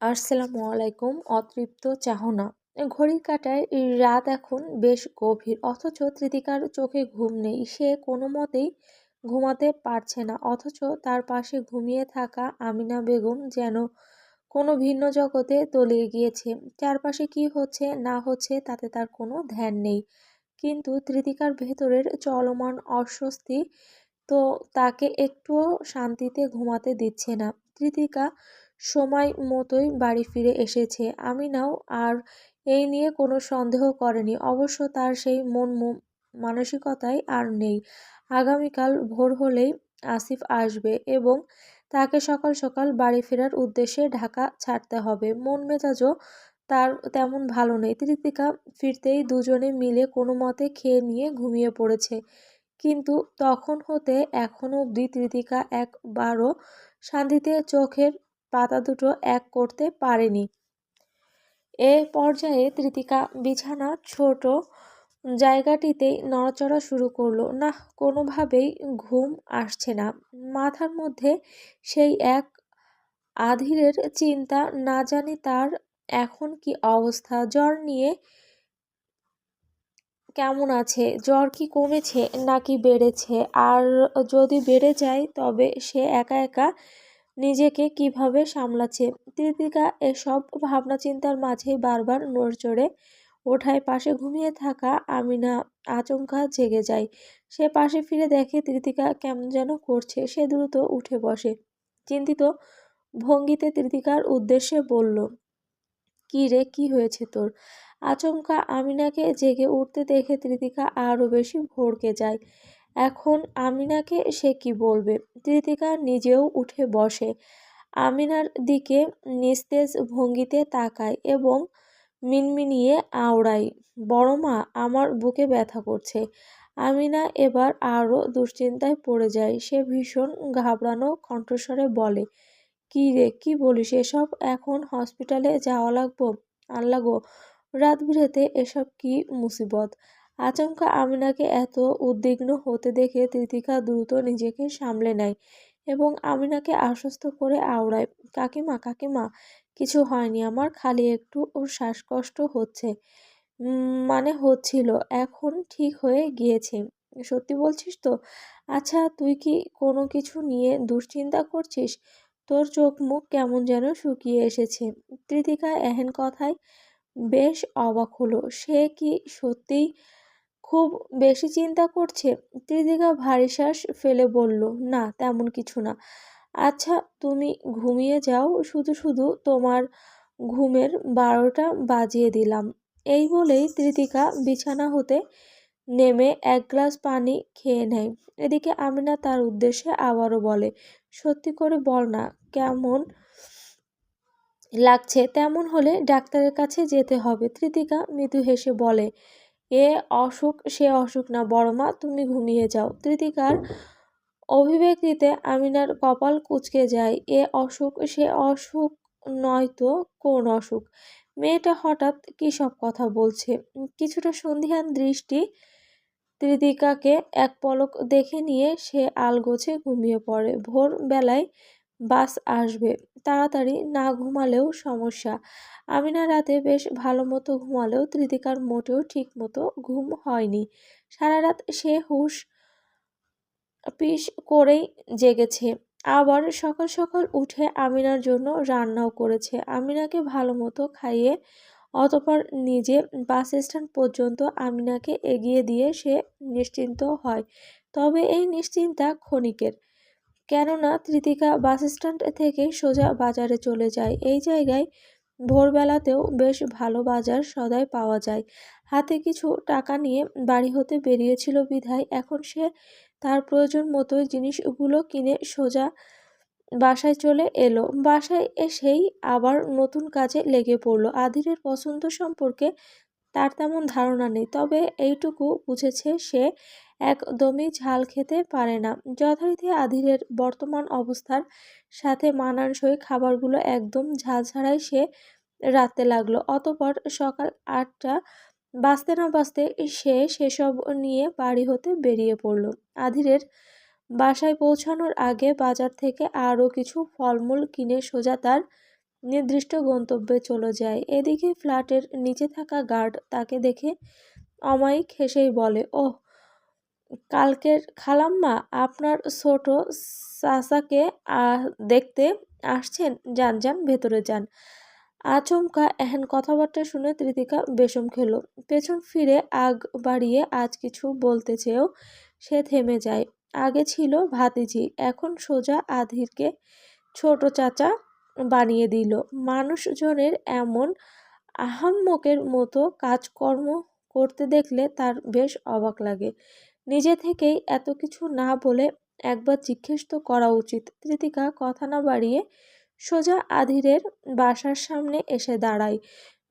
আসসালামু আলাইকুম, অতৃপ্ত চাহনা। ঘড়ির কাটায় রাত এখন বেশ গভীর, অথচ তৃতিকার চোখে ঘুম নেই। সে কোনো মতেই ঘুমাতে পারছে না, অথচ তার পাশে ঘুমিয়ে থাকা আমিনা বেগম যেন কোনো ভিন্ন জগতে তলিয়ে গিয়েছে। চারপাশে কি হচ্ছে, না হচ্ছে, তাতে তার কোনো ধ্যান নেই। কিন্তু তৃতিকার ভেতরের চলমান অস্বস্তি তো তাকে একটুও শান্তিতে ঘুমাতে দিচ্ছে না। তৃতিকা সময় মতোই বাড়ি ফিরে এসেছে। আমিনাও আর এই নিয়ে কোনো সন্দেহ করেনি। অবশ্য তার সেই মন মানসিকতাই আর নেই। আগামীকাল ভোর হলেই আসিফ আসবে এবং তাকে সকাল সকাল বাড়ি ফেরার উদ্দেশ্যে ঢাকা ছাড়তে হবে। মন মেজাজও তার তেমন ভালো নেই। তৃতিকা ফিরতেই দুজনে মিলে কোনো মতে খেয়ে নিয়ে ঘুমিয়ে পড়েছে। কিন্তু তখন হতে এখনও অবধি তৃতিকা একবারও শান্তিতে চোখের পাতা দুটো এক করতে পারেনি। এ পর্যায়ে তৃতিকা বিছানা ছোট জায়গাটিতেই নড়াচড়া শুরু করল। না কোনোভাবেই ঘুম আসছে না। মাথার মধ্যে সেই এক আধিরের চিন্তা, না জানি তার এখন কি অবস্থা। জ্বর নিয়ে কেমন আছে? জ্বর কি কমেছে নাকি বেড়েছে? আর যদি বেড়ে যায়, তবে সে একা একা নিজেকে কীভাবে সামলাচ্ছে? তৃতিকা এসব ভাবনা চিন্তার মাঝেই বারবার নড়চড়ে ওঠায়। পাশে ঘুমিয়ে থাকা আমিনা আচমকা জেগে যায়। সে পাশে ফিরে দেখে তৃতিকা কেমন যেন করছে। সে দ্রুত উঠে বসে। চিন্তিত ভঙ্গিতে তৃতিকার উদ্দেশ্যে বলল, কি রে, কি হয়েছে তোর? আচমকা আমিনাকে জেগে উঠতে দেখে তৃতিকা আরও বেশি ভড়কে যায়। এখন আমিনাকে সে কি বলবে? তৃতিকা নিজেও উঠে বসে। আমিনার দিকে নিস্তেজ ভঙ্গিতে তাকায় এবং মিনমিনিয়ে আওড়াই বড় মা, আমার বুকে ব্যথা করছে আমিনা এবার আরও দুশ্চিন্তায় পড়ে যায়। সে ভীষণ ঘাবড়ানো কণ্ঠস্বরে বলে, কি রে, কি বলিস এসব? এখন হসপিটালে যাওয়া লাগবো? আল্লাহ গো, রাত বিরেতে এসব কি মুসিবত? আচমকা আমিনাকে এত উদ্বিগ্ন হতে দেখে তৃতিকা দ্রুত নিজেকে সামলে নেয় এবং আমিনাকে আশ্বস্ত করে আওড়ায়, কাকিমা কাকিমা, কিছু হয়নি, আমার খালি একটু ওর শ্বাসকষ্ট হচ্ছে। মানে হচ্ছিল, এখন ঠিক হয়ে গিয়েছে। সত্যি বলছিস তো? আচ্ছা তুই কি কোনো কিছু নিয়ে দুশ্চিন্তা করছিস? তোর চোখ মুখ কেমন যেন শুকিয়ে এসেছে। তৃতিকা এহেন কথায় বেশ অবাক হলো। সে কি সত্যিই খুব বেশি চিন্তা করছে? ত্রিদিকা ভারী শ্বাস ফেলে বলল, না, তেমন কিছু না। আচ্ছা তুমি ঘুমিয়ে যাও। শুধু শুধু তোমার ঘুমের বারোটা বাজিয়ে দিলাম। এই বলেই ত্রিতিকা বিছানা হতে নেমে এক গ্লাস পানি খেয়ে নেয়। এদিকে আমিনা তার উদ্দেশ্যে আবারও বলে, সত্যি করে বল না, কেমন লাগছে? তেমন হলে ডাক্তারের কাছে যেতে হবে। তৃতিকা মৃদু হেসে বলে এ অসুখ, সে অসুখ না। বড় মা, তুমি ঘুমিয়ে যাও। তৃতিকার অভিব্যক্তিতে আমিনার কপাল কুচকে যায়। এ অসুখ, সে অসুখ নয়তো কোন অসুখ? মেয়েটা হঠাৎ কী সব কথা বলছে? কিছুটা সন্ধিহান দৃষ্টি তৃতিকাকে এক পলক দেখে নিয়ে সে আলগোছে ঘুমিয়ে পড়ে। ভোর বেলায় বাস আসবে। তাড়াতাড়ি না ঘুমালেও সমস্যা। আমিনা রাতে বেশ ভালো মতো ঘুমালেও তৃতিকার মোটেও ঠিক মতো ঘুম হয়নি। সারা রাত সে হুশ পিস করেই জেগেছে। আবার সকাল সকাল উঠে আমিনার জন্য রান্নাও করেছে। আমিনাকে ভালো মতো খাইয়ে অতপর নিজে বাস স্ট্যান্ড পর্যন্ত আমিনাকে এগিয়ে দিয়ে সে নিশ্চিন্ত হয়। তবে এই নিশ্চিন্তা ক্ষণিকের। কেননা তৃতিকা বাস স্ট্যান্ড থেকে সোজা বাজারে চলে যায়। এই জায়গায় ভোরবেলাতেও বেশ ভালো বাজার সদাই পাওয়া যায়। হাতে কিছু টাকা নিয়ে বাড়ি হতে বেরিয়েছিল বিধায়। এখন সে তার প্রয়োজন মতো জিনিসগুলো কিনে সোজা বাসায় চলে এলো। বাসায় এসেই আবার নতুন কাজে লেগে পড়ল। আধিরের পছন্দ সম্পর্কে তার তেমন ধারণা নেই, তবে এইটুকু বুঝেছে সে একদমই ঝাল খেতে পারে না। যথারীতি আধিরের বর্তমান অবস্থার সাথে মানানসই খাবারগুলো একদম ঝাল ছাড়াই সে রাখতে লাগল। অতপর সকাল আটটা বাঁচতে না বাঁচতে সে সেসব নিয়ে বাড়ি হতে বেরিয়ে পড়ল। আধিরের বাসায় পৌঁছানোর আগে বাজার থেকে আরও কিছু ফলমূল কিনে সোজা তার নির্দিষ্ট গন্তব্যে চলে যায়। এদিকে ফ্ল্যাটের নিচে থাকা গার্ড তাকে দেখে অমায়িক হেসেই বলে, ওহ কালকের খালাম্মা আপনার ছোট চাচাকে দেখতে আসছেন? যান যান, ভেতরে যান। আচমকা এহেন কথাবার্তা শুনে তৃতিকা বেশম খেল। পেছন ফিরে আগ বাড়িয়ে আজ কিছু বলতে চেয়েও সে থেমে যায়। আগে ছিল ভাতিজি, এখন সোজা আধিরকে ছোট চাচা বানিয়ে দিল। মানুষজনের এমন আহাম্মকের মতো কাজকর্ম করতে দেখলে তার বেশ অবাক লাগে। নিজে থেকেই এত কিছু না বলে একবার জিজ্ঞেস তো করা উচিত। তৃতিকা কথা না বাড়িয়ে সোজা আধিরের বাসার সামনে এসে দাঁড়ায়।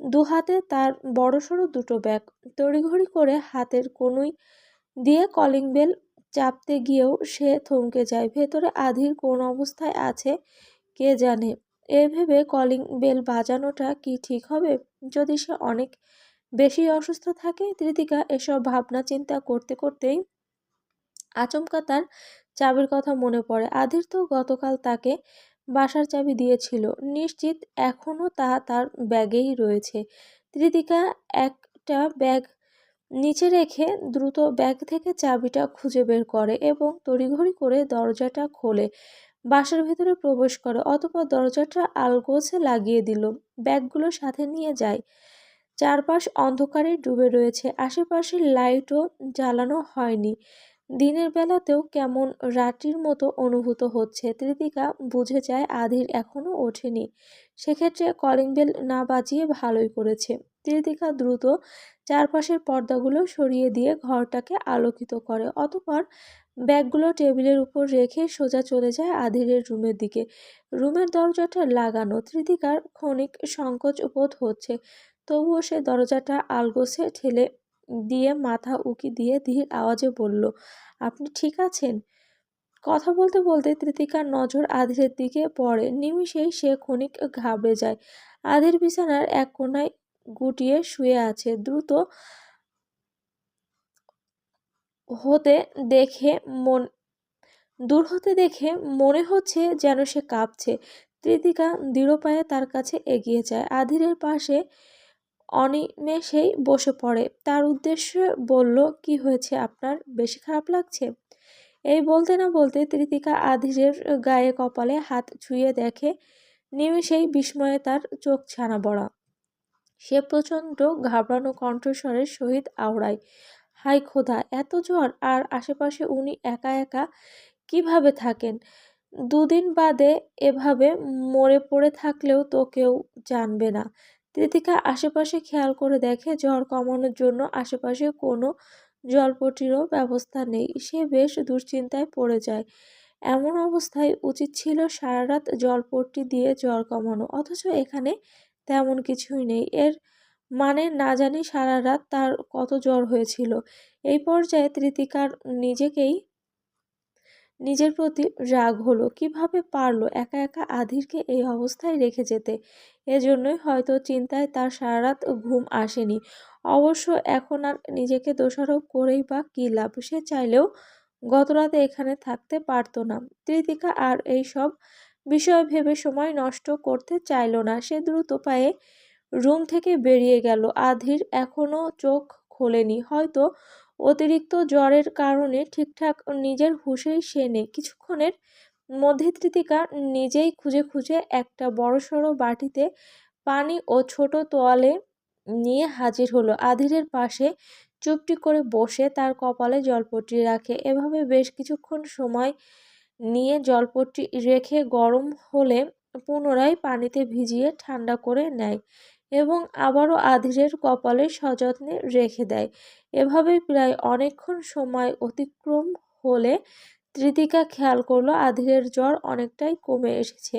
দু হাতে তার বড়সড় দুটো ব্যাগ। তড়িঘড়ি করে হাতের কোনুই দিয়ে কলিং বেল চাপতে গিয়েও সে থমকে যায়। ভেতরে আধির কোন অবস্থায় আছে কে জানে? এ ভেবে কলিং বেল বাজানোটা কি ঠিক হবে? যদি সে অনেক বেশি অসুস্থ থাকে তৃতিকা এসব ভাবনা চিন্তা করতে করতেই আচমকা তার চাবির কথা মনে পড়ে। আধির তো গতকাল তাকে বাসার চাবি দিয়েছিল। নিশ্চিত এখনও তা তার ব্যাগেই রয়েছে। তৃতিকা একটা ব্যাগ নিচে রেখে দ্রুত ব্যাগ থেকে চাবিটা খুঁজে বের করে এবং তড়িঘড়ি করে দরজাটা খোলে। বাসার ভেতরে প্রবেশ করে, অতপর দরজাটা আলগোছে লাগিয়ে দিল। ব্যাগগুলো সাথে নিয়ে যায়। চারপাশ অন্ধকারে ডুবে রয়েছে। আশেপাশের লাইটও জ্বালানো হয়নি। দিনের বেলাতেও কেমন রাটির মতো অনুভূত হচ্ছে। তৃতিকা বুঝে যায় আধির এখনও ওঠেনি। সেক্ষেত্রে কলিং বেল না বাজিয়ে ভালোই করেছে। তৃতিকা দ্রুত চারপাশের পর্দাগুলো সরিয়ে দিয়ে ঘরটাকে আলোকিত করে। অতপর ব্যাগগুলো টেবিলের উপর রেখে সোজা চলে যায় আধিরের রুমের দিকে। রুমের দরজাটা লাগানো তৃতিকার ক্ষণিক সংকোচ বোধ হচ্ছে। তবুও সে দরজাটা আলগোছে ঠেলে দিয়ে মাথা উকি দিয়ে ধীর আওয়াজে বলল, আপনি ঠিক আছেন? কথা বলতে বলতে তৃতিকার নজর আধিরের দিকে পড়ে। নিমিষেই সে ক্ষণিক ঘাবড়ে যায়। আধির বিছানার এক কোনায় গুটিয়ে শুয়ে আছে। দ্রুত হতে দেখে মন, দূর হতে দেখে মনে হচ্ছে যেন সে কাঁপছে। তৃতিকা দৃঢ় পায়ে তার কাছে এগিয়ে যায়। আধিরের পাশে অনিমেষেই বসে পড়ে। তার উদ্দেশ্যে বলল, কি হয়েছে আপনার? বেশি খারাপ লাগছে? এই বলতে না বলতে তৃতিকা আধিরের গায়ে কপালে হাত ছুঁয়ে দেখে নিমেষেই বিস্ময়ে তার চোখ ছানা বড়া সে প্রচণ্ড ঘাবড়ানো কণ্ঠস্বরের সহিত আওড়ায়, হাই খোদা, এত জ্বর, আর আশেপাশে উনি একা একা কীভাবে থাকেন? দুদিন বাদে এভাবে মরে পড়ে থাকলেও তো কেউ জানবে না। কৃতিকা আশেপাশে খেয়াল করে দেখে জ্বর কমানোর জন্য আশেপাশে কোনো জলপটিরও ব্যবস্থা নেই। সে বেশ দুশ্চিন্তায় পড়ে যায়। এমন অবস্থায় উচিত ছিল সারা রাত জলপট্টি দিয়ে জ্বর কমানো, অথচ এখানে তেমন কিছুই নেই। এর মানে না জানি সারা রাত তার কত জ্বর হয়েছিল। এই পর্যায়ে তৃতিকার নিজেকেই নিজের প্রতি রাগ হলো। কীভাবে পারল একা একা আধিরকে এই অবস্থায় রেখে যেতে? এজন্যই হয়তো চিন্তায় তার সারা রাত ঘুম আসেনি। অবশ্য এখন আর নিজেকে দোষারোপ করেই বা কী লাভ? সে চাইলেও গতরাতে এখানে থাকতে পারতো না। তৃতিকা আর এই সব বিষয় ভেবে সময় নষ্ট করতে চাইল না। সে দ্রুত পায়ে রুম থেকে বেরিয়ে গেল। আধির এখনও চোখ খোলেনি। হয়তো অতিরিক্ত জ্বরের কারণে ঠিকঠাক নিজের হুশেই সে নেই। কিছুক্ষণের মধ্যে তৃতিকা নিজেই খুঁজে খুঁজে একটা বড়সড় বাটিতে পানি ও ছোট তোয়ালে নিয়ে হাজির হলো। আধিরের পাশে চুপটি করে বসে তার কপালে জলপট্টি রাখে। এভাবে বেশ কিছুক্ষণ সময় নিয়ে জলপট্টি রেখে গরম হলে পুনরায় পানিতে ভিজিয়ে ঠান্ডা করে নেয়। এবং আবারও আধিরের কপালে সযত্নে রেখে দেয়। এভাবে প্রায় অনেকক্ষণ সময় অতিক্রম হলে তৃতিকা খেয়াল করল আধিরের জ্বর অনেকটাই কমে এসেছে।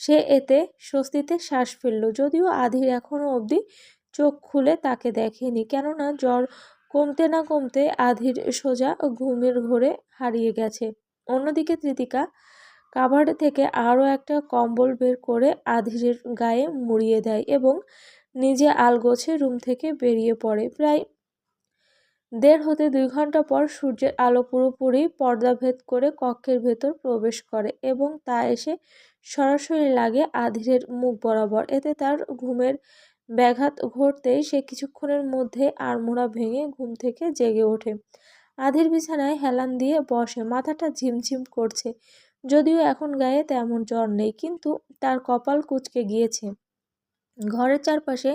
সে এতে স্বস্তিতে শ্বাস ফেলল। যদিও আধির এখনও অবধি চোখ খুলে তাকে দেখেনি, কেননা জ্বর কমতে না কমতে আধির সোজা ঘুমের ঘোরে হারিয়ে গেছে। অন্যদিকে তৃতিকা কাভার থেকে আরও একটা কম্বল বের করে আধিরের গায়ে মুড়িয়ে দেয় এবং নিজে আলগোছে রুম থেকে বেরিয়ে পড়ে। প্রায় দেড় হতে দুই ঘণ্টা পর সূর্যের আলো পুরোপুরি পর্দাভেদ করে কক্ষের ভেতর প্রবেশ করে এবং তা এসে সরাসরি লাগে আধিরের মুখ বরাবর। এতে তার ঘুমের ব্যাঘাত ঘটতেই সে কিছুক্ষণের মধ্যে আড়মোড়া ভেঙে ঘুম থেকে জেগে ওঠে। আধির বিছানায় হেলান দিয়ে বসে, মাথাটা ঝিমঝিম করছে। যদিও এখন গায়ে তেমন জ্বর নেই, কিন্তু তার কপাল কুচকে গিয়েছে। ঘরের চারপাশে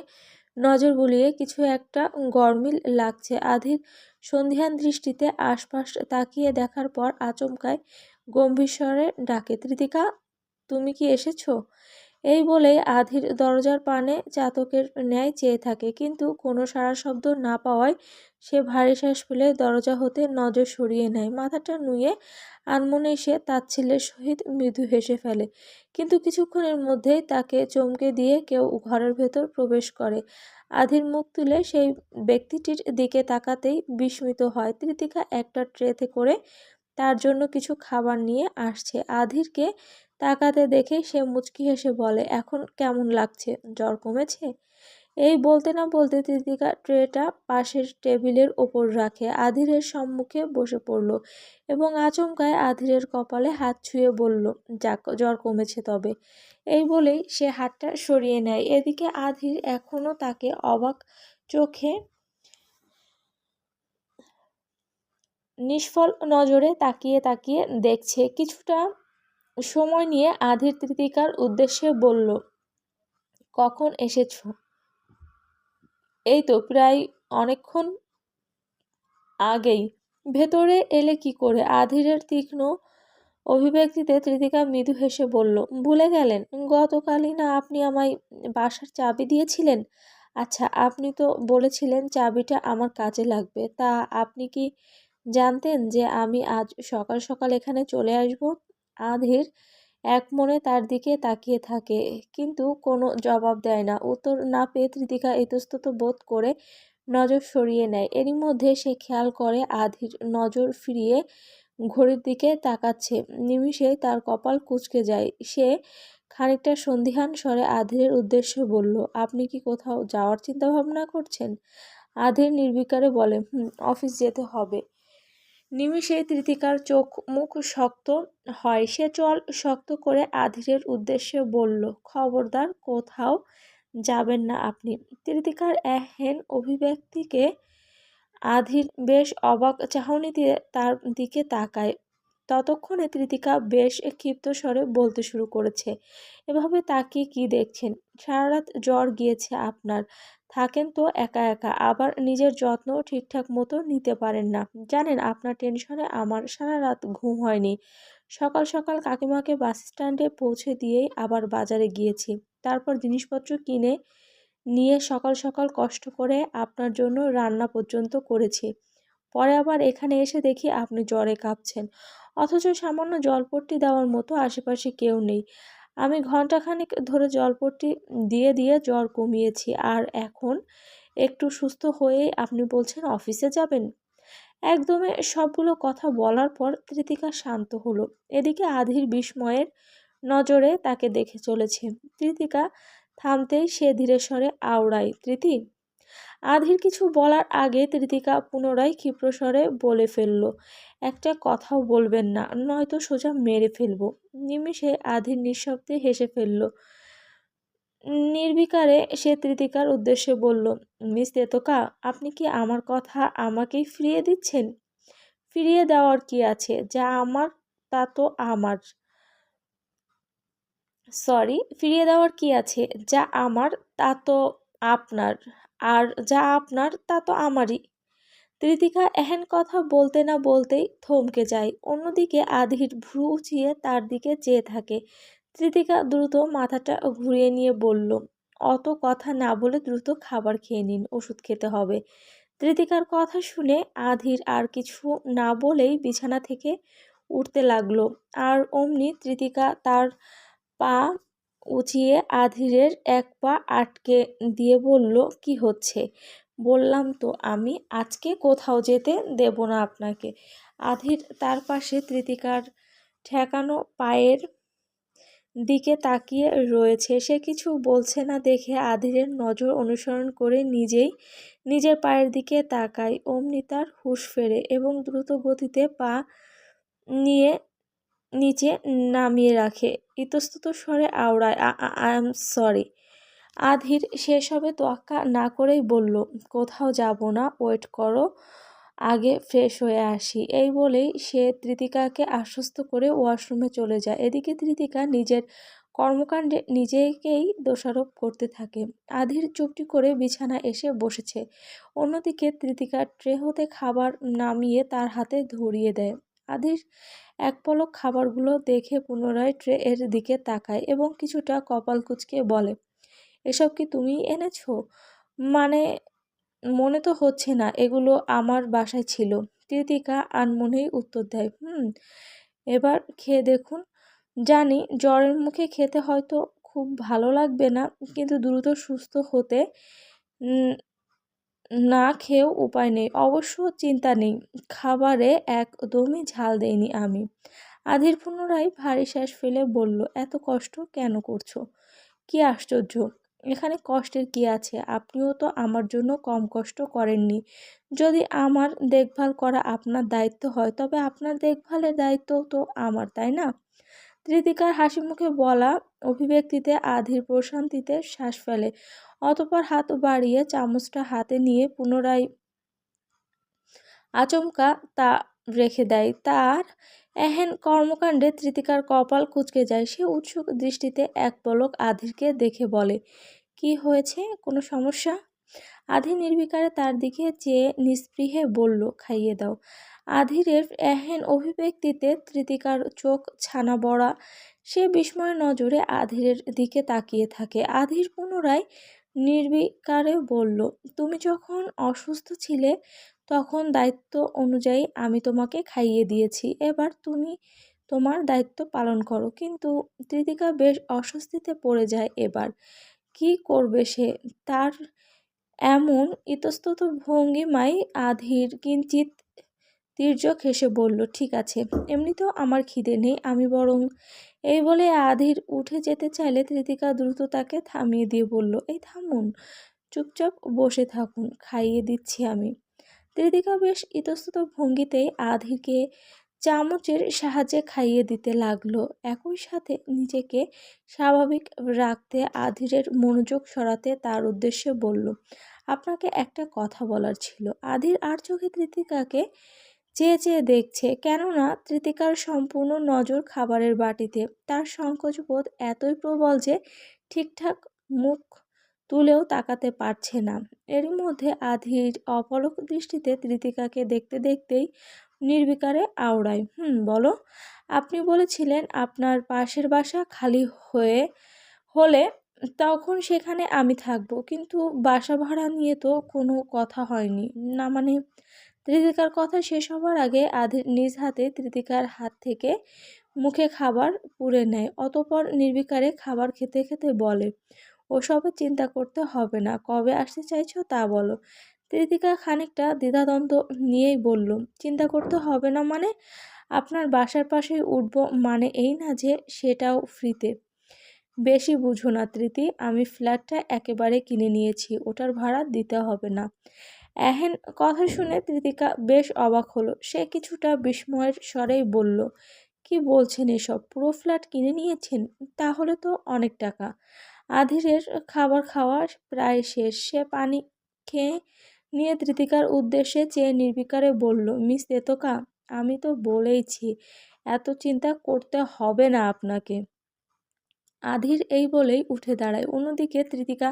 নজর বুলিয়ে কিছু একটা গরমিল লাগছে। আধির সন্ধিহান দৃষ্টিতে আশপাশ তাকিয়ে দেখার পর আচমকায় গম্ভীর স্বরে ডাকে তৃতিকা তুমি কি এসেছ? এই বলেই আধির দরজার পানে চাতকের ন্যায় চেয়ে থাকে। কিন্তু কোনো সারা শব্দ না পাওয়ায় সে ভারী শ্বাস ফেলে দরজা হতে নজর সরিয়ে নেয়। মাথাটা নুয়ে আনমনে সে তাচ্ছিল্যের সহিত মৃদু হেসে ফেলে। কিন্তু কিছুক্ষণের মধ্যেই তাকে চমকে দিয়ে কেউ ঘরের ভেতর প্রবেশ করে। আধির মুখ তুলে সেই ব্যক্তিটির দিকে তাকাতেই বিস্মিত হয়। তৃতিকা একটা ট্রেতে করে তার জন্য কিছু খাবার নিয়ে আসছে। আধিরকে তাকাতে দেখে সে মুচকি হেসে বলে, এখন কেমন লাগছে? জ্বর কমেছে? এই বলতে না বলতে তৃতিকা ট্রেটা পাশের টেবিলের ওপর রাখে। আধিরের সম্মুখে বসে পড়ল এবং আচমকায় আধিরের কপালে হাত ছুঁয়ে বলল, যাক, জ্বর কমেছে তবে। এই বলেই সে হাতটা সরিয়ে নেয়। এদিকে আধির এখনও তাকে অবাক চোখে নিষ্ফল নজরে তাকিয়ে তাকিয়ে দেখছে। কিছুটা সময় নিয়ে আধির তৃতিকার উদ্দেশ্যে বলল, কখন এসেছ? এই তো প্রায় অনেকক্ষণ আগেই। ভেতরে এলে কি করে? আধিরের তীক্ষ্ণ অভিব্যক্তিতে তৃতিকা মৃদু হেসে বলল, ভুলে গেলেন? গতকালই না আপনি আমায় বাসার চাবি দিয়েছিলেন? আচ্ছা আপনি তো বলেছিলেন চাবিটা আমার কাজে লাগবে। তা আপনি কি জানতেন যে আমি আজ সকাল সকাল এখানে চলে আসব? আধির এক মনে তার দিকে তাকিয়ে থাকে, কিন্তু কোনো জবাব দেয় না। উত্তর না পেয়ে তৃতিকা ইতস্তত বোধ করে নজর সরিয়ে নেয়। এরই মধ্যে সে খেয়াল করে আধির নজর ফিরিয়ে ঘড়ির দিকে তাকাচ্ছে। নিমিষে তার কপাল কুচকে যায়। সে খানিকটা সন্ধিহান স্বরে আধিরের উদ্দেশ্যে বলল, আপনি কি কোথাও যাওয়ার চিন্তা ভাবনা করছেন? আধির নির্বিকারে বলে অফিস যেতে হবে। নিমিষে তৃতিকার চোখ মুখ শক্ত হয়। সে চল শক্ত করে আধিরের উদ্দেশ্যে বলল, খবরদার, কোথাও যাবেন না আপনি। তৃতিকার এহেন অভিব্যক্তিকে আধির বেশ অবাক চাহনি দিয়ে তার দিকে তাকায়। ততক্ষণে তৃতিকা বেশ ক্ষিপ্ত স্বরে বলতে শুরু করেছে, এভাবে তাকিয়ে কি দেখছেন? সারা রাত জ্বর গিয়েছে আপনার। থাকেন তো একা একা, আবার নিজের যত্ন ঠিকঠাক মতো নিতে পারেন না। জানেন, আপনার টেনশনে আমার সারা রাত ঘুম হয়নি। সকাল সকাল কাকিমাকে বাস স্ট্যান্ডে পৌঁছে দিয়েই আবার বাজারে গিয়েছি। তারপর জিনিসপত্র কিনে নিয়ে সকাল সকাল কষ্ট করে আপনার জন্য রান্না পর্যন্ত করেছি। পরে আবার এখানে এসে দেখি আপনি জ্বরে কাঁপছেন। অথচ সামান্য জলপট্টি দেওয়ার মতো আশেপাশে কেউ নেই। আমি ঘন্টাখানেক ধরে জলপট্টি দিয়ে দিয়ে জ্বর কমিয়েছি। আর এখন একটু সুস্থ হয়েই আপনি বলছেন অফিসে যাবেন? একদমে সবগুলো কথা বলার পর তৃতিকা শান্ত হলো। এদিকে আধির বিস্ময়ের নজরে তাকে দেখে চলেছে। তৃতিকা থামতেই সে ধীরে স্বরে আওড়ায় তৃতি আধির কিছু বলার আগে তৃতিকা পুনরায় ক্ষিপ্রস্বরে বলে ফেলল। একটা কথাও বলবেন না, নয়তো সোজা মেরে ফেলব। নিমিষে আধির নিঃশব্দে হেসে ফেলল। নির্বিকারে সে তৃতিকার উদ্দেশ্যে বলল, মিস তেতকা, আপনি কি আমার কথা আমাকেই ফিরিয়ে দিচ্ছেন? ফিরিয়ে দেওয়ার কি আছে? যা আমার, তা তো আমার। সরি, ফিরিয়ে দেওয়ার কি আছে? যা আমার, তা তো আপনার। আর যা আপনার, তা তো আমারই। তৃতিকা এহেন কথা বলতে না বলতেই থমকে যায়। অন্যদিকে আধির ভ্রু উঁচিয়ে তার দিকে চেয়ে থাকে। তৃতিকা দ্রুত মাথাটা ঘুরিয়ে নিয়ে বলল, অত কথা না বলে দ্রুত খাবার খেয়ে নিন, ওষুধ খেতে হবে। তৃতিকার কথা শুনে আধির আর কিছু না বলেই বিছানা থেকে উঠতে লাগল। আর অমনি তৃতিকা তার পা উঁচিয়ে আধিরের এক পা আটকে দিয়ে বলল, কি হচ্ছে? বললাম তো, আমি আজকে কোথাও যেতে দেব না আপনাকে। আধির তার পাশে তৃতিকার ঠেকানো পায়ের দিকে তাকিয়ে রয়েছে। সে কিছু বলছে না দেখে আধিরের নজর অনুসরণ করে নিজেই নিজের পায়ের দিকে তাকায়। অমনি তার হুশ ফেরে এবং দ্রুত গতিতে পা নিয়ে নিচে নামিয়ে রাখে। ইতস্তত স্বরে আওড়ায় আই এম সরি। আধির শেষ হবে তোয়াক্কা না করেই বলল, কোথাও যাব না, ওয়েট করো, আগে ফ্রেশ হয়ে আসি। এই বলেই সে তৃতিকাকে আশ্বস্ত করে ওয়াশরুমে চলে যায়। এদিকে তৃতিকা নিজের কর্মকাণ্ডে নিজেকেই দোষারোপ করতে থাকে। আধির চুপটি করে বিছানা এসে বসেছে। অন্যদিকে তৃতিকা ট্রে হতে খাবার নামিয়ে তার হাতে ধরিয়ে দেয়। আধির এক পলক খাবারগুলো দেখে পুনরায় ট্রে এর দিকে তাকায় এবং কিছুটা কপাল কুচকে বলে এসব কি তুমি এনেছো? মানে মনে তো হচ্ছে না, এগুলো আমার বাসায় ছিল। তৃতিকা আনমনেই উত্তর দেয়, হুম, এবার খেয়ে দেখুন। জানি জ্বরের মুখে খেতে হয়তো খুব ভালো লাগবে না, কিন্তু দ্রুত সুস্থ হতে না খেয়েও উপায় নেই। অবশ্য চিন্তা নেই, খাবারে একদমই ঝাল দেইনি আমি। আধির পুনরায় ভারী শ্বাস ফেলে বলল, এত কষ্ট কেন করছ? কি আশ্চর্য! এখানে কষ্টের কি আছে? আপনিও তো আমার জন্য কম কষ্ট করেননি। যদি আমার দেখভাল করা আপনার দায়িত্ব হয়, তবে আপনার দেখভালের দায়িত্ব তো আমার, তাই না? তৃতিকার হাসি মুখে বলা অভিব্যক্তিতে আধির প্রশান্তিতে শ্বাস ফেলে, অতপর হাত বাড়িয়ে চামচটা হাতে নিয়ে পুনরায় আচমকা তা রেখে দেয়। তার এহেন কর্মকাণ্ডে তৃতিকার কপাল কুচকে যায়। সে উৎসুক দৃষ্টিতে এক পলক আধিরকে দেখে বলে, কি হয়েছে? কোনো সমস্যা? আধি নির্বিকারে তার দিকে চেয়ে নিস্পৃহে বলল, খাইয়ে দাও। আধিরের এহেন অভিব্যক্তিতে তৃতিকার চোখ ছানা বড়া। সে বিস্ময় নজরে আধিরের দিকে তাকিয়ে থাকে। আধির পুনরায় নির্বিকারে বলল, তুমি যখন অসুস্থ ছিলে তখন দায়িত্ব অনুযায়ী আমি তোমাকে খাইয়ে দিয়েছি। এবার তুমি তোমার দায়িত্ব পালন করো। কিন্তু তৃতিকা বেশ অস্বস্তিতে পড়ে যায় এবার। কি করবে সে? তার এমন ইতস্তত ভঙ্গিমায় আধির কিঞ্চিত তীর্যক হেসে বলল, ঠিক আছে, এমনিতেও আমার খিদে নেই। আমি বরং এই বলে আধির উঠে যেতে চাইলে তৃতিকা দ্রুত তাকে থামিয়ে দিয়ে বলল, এই থামুন, চুপচাপ বসে থাকুন, খাইয়ে দিচ্ছি আমি। তৃতিকা বেশ ইতস্তত ভঙ্গিতেই আধিকে চামচের সাহায্যে খাইয়ে দিতে লাগল। একই সাথে নিজেকে স্বাভাবিক রাখতে আধিরের মনোযোগ সরাতে তার উদ্দেশ্যে বলল, আপনাকে একটা কথা বলার ছিল। আধির আর চোখে তৃতিকাকে চেয়ে চেয়ে দেখছে, কেননা তৃতিকার সম্পূর্ণ নজর খাবারের বাটিতে। তার সংকোচবোধ এতই প্রবল যে ঠিকঠাক মুখ তুলেও তাকাতে পারছে না। এরই মধ্যে আধির অপলক দৃষ্টিতে তৃতিকাকে দেখতে দেখতেই নির্বিকারে আওড়ায়, হুম, বলো। আপনি বলেছিলেন আপনার পাশের বাসা খালি হয়ে, হলে তখন সেখানে আমি থাকব। কিন্তু বাসা ভাড়া নিয়ে তো কোনো কথা হয়নি। না মানে তৃতিকার কথা শেষ হবার আগে আধি নিজ হাতে তৃতিকার হাত থেকে মুখে খাবার পুড়ে নেয়। অতপর নির্বিকারে খাবার খেতে খেতে বলে ওসবের চিন্তা করতে হবে না। কবে আসতে চাইছো তা বলো। তৃতিকা খানিকটা দ্বিধাদ্বন্দ্ব নিয়েই বলল, চিন্তা করতে হবে না মানে? আপনার বাসার পাশেই উঠব মানে এই না যে সেটাও ফ্রিতে। বেশি বুঝো না তৃতি আমি ফ্ল্যাটটা একেবারে কিনে নিয়েছি, ওটার ভাড়া দিতে হবে না। এহেন কথা শুনে তৃতিকা বেশ অবাক হলো। সে কিছুটা বিস্ময়ের স্বরেই বলল, কি বলছেন এসব? পুরো ফ্ল্যাট কিনে নিয়েছেন? তাহলে তো অনেক টাকা। আধিরের খাবার খাওয়া প্রায় শেষ। সে পানি খেয়ে নিয়ে তৃতিকার উদ্দেশ্যে চেয়ে নির্বিকারে বলল, মিস তেতকা, আমি তো বলেইছি, এত চিন্তা করতে হবে না আপনাকে আধির এই বলেই উঠে দাঁড়ায়। অন্যদিকে তৃতিকা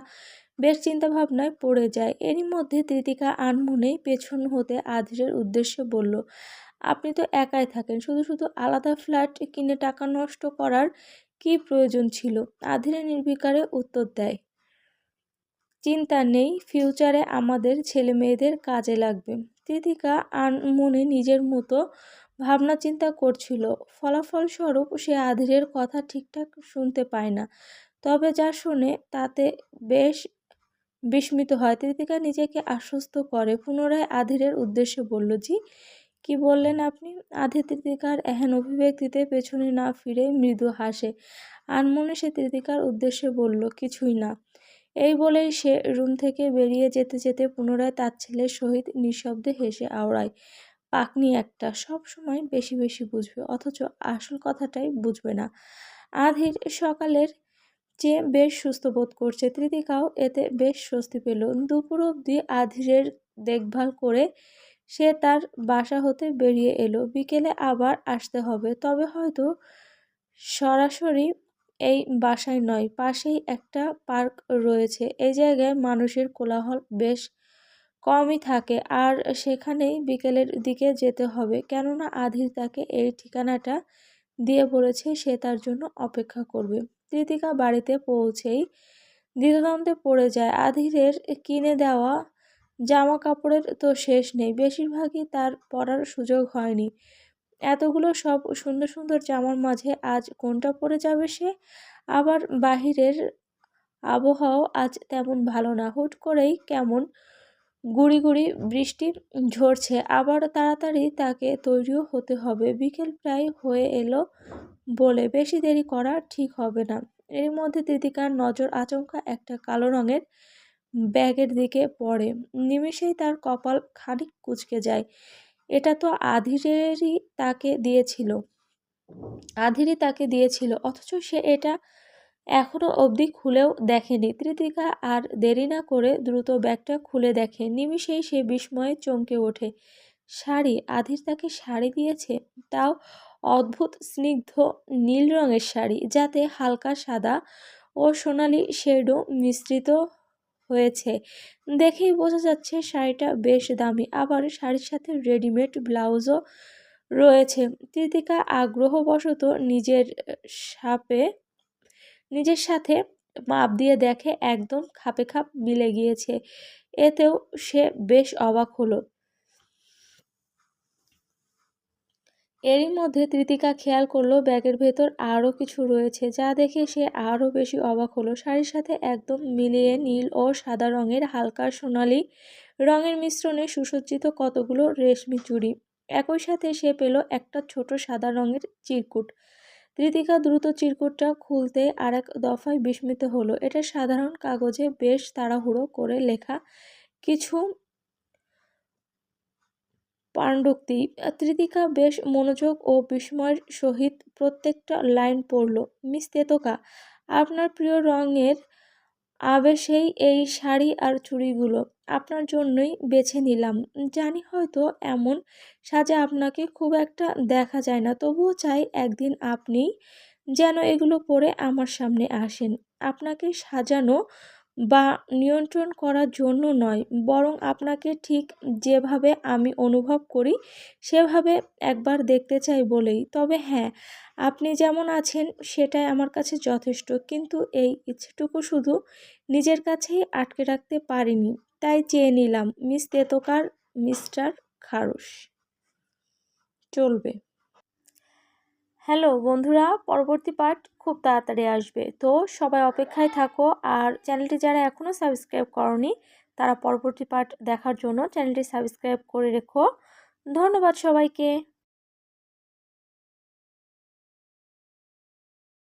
বেশ চিন্তাভাবনায় পড়ে যায়। এরই মধ্যে তৃতিকা আনমনেই পেছন হতে আধিরের উদ্দেশ্যে বলল, আপনি তো একাই থাকেন, শুধু শুধু আলাদা ফ্ল্যাট কিনে টাকা নষ্ট করার কি প্রয়োজন ছিল? আধিরে নির্বিকারে উত্তর দেয়, চিন্তা নেই, ফিউচারে আমাদের ছেলে মেয়েদের কাজে লাগবে। তিতিকা মনে নিজের মতো ভাবনা চিন্তা করছিল। ফলাফলস্বরূপ সে আধিরের কথা ঠিকঠাক শুনতে পায় না, তবে যা শুনে তাতে বেশ বিস্মিত হয়। তিতিকা নিজেকে আশ্বস্ত করে, পুনরায় আধিরের উদ্দেশ্যে বলল, জি কি বললেন আপনি? আধে তৃতিকার এহেন অভিব্যক্তিতে পেছনে না ফিরে মৃদু হাসে। আনমনে সে তৃতিকার উদ্দেশ্যে বলল, কিছুই না। এই বলেই সে রুম থেকে বেরিয়ে যেতে যেতে পুনরায় তার ছেলের সহিত নিঃশব্দে হেসে আওড়ায়, পাকনি একটা, সব সময় বেশি বেশি বুঝবে, অথচ আসল কথাটাই বুঝবে না। আধির সকালের চেয়ে বেশ সুস্থ বোধ করছে, তৃতিকাও এতে বেশ স্বস্তি পেল। দুপুর অবধি আধিরের দেখভাল করে সে তার বাসা হতে বেরিয়ে এলো। বিকেলে আবার আসতে হবে। তবে হয়তো সরাসরি এই বাসায় নয়, পাশেই একটা পার্ক রয়েছে। এই জায়গায় মানুষের কোলাহল বেশ কমই থাকে। আর সেখানেই বিকেলের দিকে যেতে হবে। কেননা আধির তাকে এই ঠিকানাটা দিয়ে বলেছে, সে তার জন্য অপেক্ষা করবে। কৃতিকা বাড়িতে পৌঁছেই দ্বিধাদ্বন্দ্বে পড়ে যায়। আধিরের কিনে দেওয়া জামা কাপড়ের তো শেষ নেই। বেশিরভাগই তার পরার সুযোগ হয়নি। এতগুলো সব সুন্দর সুন্দর জামার মাঝে আজ কোনটা পরে যাবে সে? আবার বাহিরের আবহাওয়াও আজ তেমন ভালো না। হুট করেই কেমন গুড়ি গুড়ি বৃষ্টি ঝরছে। আবার তাড়াতাড়ি তাকে তৈরিও হতে হবে। বিকেল প্রায় হয়ে এলো বলে বেশি দেরি করা ঠিক হবে না। এর মধ্যে দিদিকার নজর আচমকা একটা কালো রঙের ব্যাগের দিকে পড়ে। নিমেষেই তার কপাল খানিক কুচকে যায়। এটা তো আধিরেরই তাকে দিয়েছিল। আধিরই তাকে দিয়েছিল, অথচ সে এটা এখনও অবধি খুলেও দেখেনি। তৃতিকা আর দেরি না করে দ্রুত ব্যাগটা খুলে দেখে। নিমিষেই সে বিস্ময়ে চমকে ওঠে। শাড়ি, আধির তাকে শাড়ি দিয়েছে? তাও অদ্ভুত স্নিগ্ধ নীল রঙের শাড়ি, যাতে হালকা সাদা ও সোনালি শেডও মিশ্রিত হয়েছে। দেখেই বোঝা যাচ্ছে শাড়িটা বেশ দামি। আবার শাড়ির সাথে রেডিমেড ব্লাউজও রয়েছে। তৃতিকা আগ্রহবশত নিজের সাপে, নিজের সাথে মাপ দিয়ে দেখে একদম খাপে খাপ মিলে গিয়েছে। এতেও সে বেশ অবাক হলো। এরই মধ্যে তৃতিকা খেয়াল করল ব্যাগের ভেতর আরও কিছু রয়েছে, যা দেখে সে আরও বেশি অবাক হলো। শাড়ির সাথে একদম মিলিয়ে নীল ও সাদা রঙের হালকা সোনালি রঙের মিশ্রণে সুসজ্জিত কতগুলো রেশমি চুড়ি। একই সাথে সে পেল একটা ছোট সাদা রঙের চিরকুট। তৃতিকা দ্রুত চিরকুটটা খুলতে আরেক দফায় বিস্মিত হলো। এটা সাধারণ কাগজে বেশ তাড়াহুড়ো করে লেখা। কিছু পাণ্ডুক্তি। তৃতিকা বেশ মনোযোগ ও বিস্ময়ের সহিত প্রত্যেকটা লাইন পড়ল। মিস তেতকা, আপনার প্রিয় রঙের আবেশেই এই শাড়ি আর চুড়িগুলো আপনার জন্যই বেছে নিলাম। জানি হয়তো এমন সাজা আপনাকে খুব একটা দেখা যায় না, তবুও চাই একদিন আপনি যেন এগুলো পরে আমার সামনে আসেন। আপনাকে সাজানো বা নিয়ন্ত্রণ করার জন্য নয়, বরং আপনাকে ঠিক যেভাবে আমি অনুভব করি, সেভাবে একবার দেখতে চাই বলেই। তবে হ্যাঁ আপনি যেমন আছেন, সেটাই আমার কাছে যথেষ্ট। কিন্তু এই ইচ্ছেটুকু শুধু নিজের কাছেই আটকে রাখতে পারিনি। তাই চেয়ে নিলাম, মিস তেতকার, মিস্টার খারুস চলবে। হ্যালো বন্ধুরা, পরবর্তী পার্ট খুব তাড়াতাড়ি আসবে। তো সবাই অপেক্ষায় থাকো আর চ্যানেলটি যারা এখনও সাবস্ক্রাইব করনি, তারা পরবর্তী পার্ট দেখার জন্য চ্যানেলটি সাবস্ক্রাইব করে রেখো। ধন্যবাদ সবাইকে।